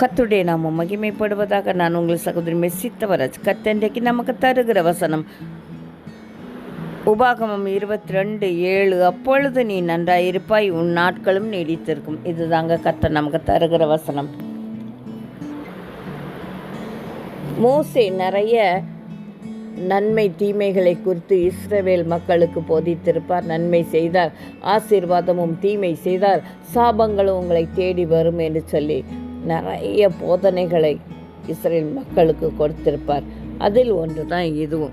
கத்துடைய நாமம் மகிமைப்படுவதாக நான் உங்கள் சகோதரி சித்தவராஜ் கத்தன்றைக்கு நமக்கு தருகிற வசனம் உபாகமம் இருபத்தி ரெண்டு ஏழு அப்பொழுது நீ நன்றாயிருப்பாய் உன் நாட்களும் நீடித்திருக்கும். இதுதாங்க கத்த நமக்கு தருகிற வசனம். மோசே நிறைய நன்மை தீமைகளை குறித்து இஸ்ரவேல் மக்களுக்கு போதித்திருப்பார். நன்மை செய்தார் ஆசீர்வாதமும் தீமை செய்தார். சாபங்களும் உங்களை தேடி வரும் என்று சொல்லி நிறைய போதனைகளை இஸ்ரேல் மக்களுக்கு கொடுத்திருப்பார். அதில் ஒன்று தான் இதுவும்.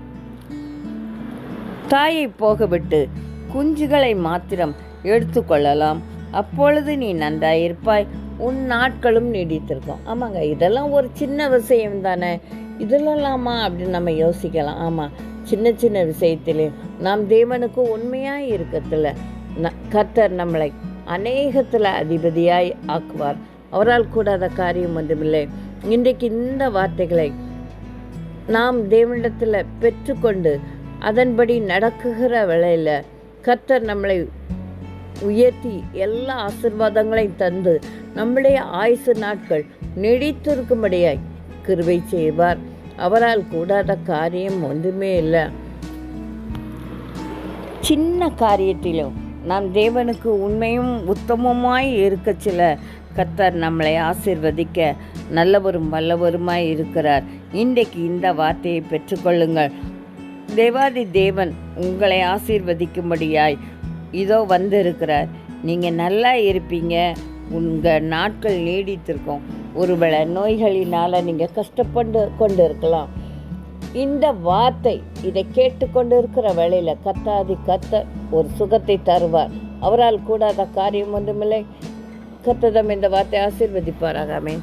தாயை போகவிட்டு குஞ்சுகளை மாத்திரம் எடுத்துக்கொள்ளலாம் அப்பொழுது நீ நன்றாயிருப்பாய் உன் நாட்களும் நீடித்திருக்கும். ஆமாங்க இதெல்லாம் ஒரு சின்ன விஷயம் தானே. இதெல்லாமா அப்படின்னு நம்ம யோசிக்கலாம். ஆமாம் சின்ன சின்ன விஷயத்திலையும் நாம் தேவனுக்கு உண்மையாக இருக்கிறதுல ந கர்த்தர் நம்மளை அநேகத்தில் அதிபதியாய் ஆக்குவார். அவரால் கூடாத காரியம் ஒன்றுமில்லை. இன்றைக்கு இந்த வார்த்தைகளை நாம் தேவனிடத்தில் பெற்றுக்கொண்டு அதன்படி நடக்குகிற வேளையில் கர்த்தர் நம்மளை உயர்த்தி எல்லா ஆசிர்வாதங்களையும் தந்து நம்முடைய ஆயுசு நாட்கள் நீடித்திருக்கும்படியாய் கிருவை செய்வார். அவரால் கூடாத காரியம் ஒன்றுமே இல்லை. சின்ன காரியத்திலும் நாம் தேவனுக்கு உண்மையும் உத்தமமாய் இருக்க சில கத்தர் நம்மளை ஆசிர்வதிக்க நல்லவரும் வல்லவருமாய் இருக்கிறார். இன்றைக்கு இந்த வார்த்தையை பெற்றுக்கொள்ளுங்கள். தேவாதி தேவன் உங்களை ஆசீர்வதிக்கும்படியாய் இதோ வந்திருக்கிறார். நீங்கள் நல்லா இருப்பீங்க. உங்கள் நாட்கள் நீடித்திருக்கும். ஒருவேளை நோய்களினால் நீங்கள் கஷ்டப்பட்டு கொண்டு இருக்கலாம் இந்த வார்த்தை இதை கேட்டுக்கொண்டு இருக்கிற வேளையில் கத்தாதி கத்த ஒரு சுகத்தை தருவார். அவரால் கூடாத காரியம் ஒன்றுமில்லை. கத்ததம் இந்த வார்த்தை ஆசீர்வதிப்பாராக அமேன்